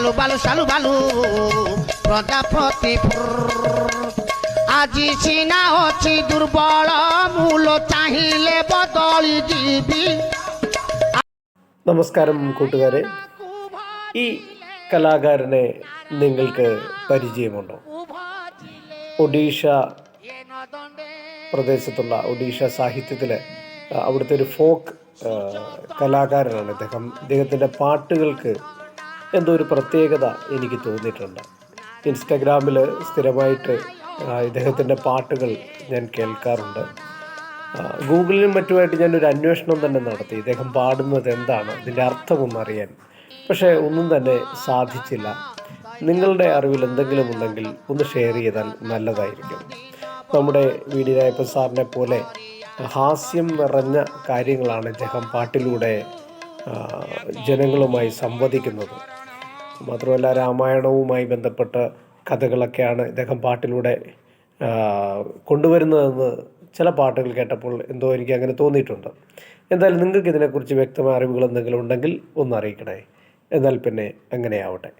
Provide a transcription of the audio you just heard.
সালু বালু সালু বালু। প্রজাপতি আজি সিনা অছি দুর্বল মূল চাহিলে বদলি দিবি। നമസ്കാരം കൂട്ടുകാരെ. ഈ കലാകാരനെ നിങ്ങൾക്ക് പരിചയമുണ്ടോ? ഒഡീഷ പ്രദേശത്തുള്ള ഒഡീഷ സാഹിത്യത്തിലെ അവിടുത്തെ ഒരു ഫോക്ക് കലാകാരനാണ്. അദ്ദേഹം ഇദ്ദേഹത്തിന്റെ പാട്ടുകൾക്ക് എന്തോ ഒരു പ്രത്യേകത എനിക്ക് തോന്നിയിട്ടുണ്ട്. ഇൻസ്റ്റഗ്രാമിൽ സ്ഥിരമായിട്ട് ഇദ്ദേഹത്തിന്റെ പാട്ടുകൾ ഞാൻ കേൾക്കാറുണ്ട്. ഗൂഗിളിലും മറ്റുമായിട്ട് ഞാനൊരു അന്വേഷണം തന്നെ നടത്തി. ഇദ്ദേഹം പാടുന്നത് എന്താണ് ഇതിന്റെ അർത്ഥമൊന്നറിയാൻ. പക്ഷേ ഒന്നും തന്നെ സാധിച്ചില്ല. നിങ്ങളുടെ അറിവിൽ എന്തെങ്കിലും ഉണ്ടെങ്കിൽ ഒന്ന് ഷെയർ ചെയ്താൽ നല്ലതായിരിക്കും. നമ്മുടെ വീഡിയോ രായപ്പൻ സാറിനെ പോലെ ഹാസ്യം നിറഞ്ഞ കാര്യങ്ങളാണ് ഇദ്ദേഹം പാട്ടിലൂടെ ജനങ്ങളുമായി സംവദിക്കുന്നത്. മാത്രമല്ല രാമായണവുമായി ബന്ധപ്പെട്ട കഥകളൊക്കെയാണ് ഇദ്ദേഹം പാട്ടിലൂടെ കൊണ്ടുവരുന്നതെന്ന് ചില പാട്ടുകൾ കേട്ടപ്പോൾ എന്തോ എനിക്ക് അങ്ങനെ തോന്നിയിട്ടുണ്ട്. എന്തായാലും നിങ്ങൾക്ക് ഇതിനെക്കുറിച്ച് വ്യക്തമായ അറിവുകൾ എന്തെങ്കിലും ഉണ്ടെങ്കിൽ ഒന്ന് അറിയിക്കണേ. എന്നാൽ പിന്നെ അങ്ങനെയാവട്ടെ.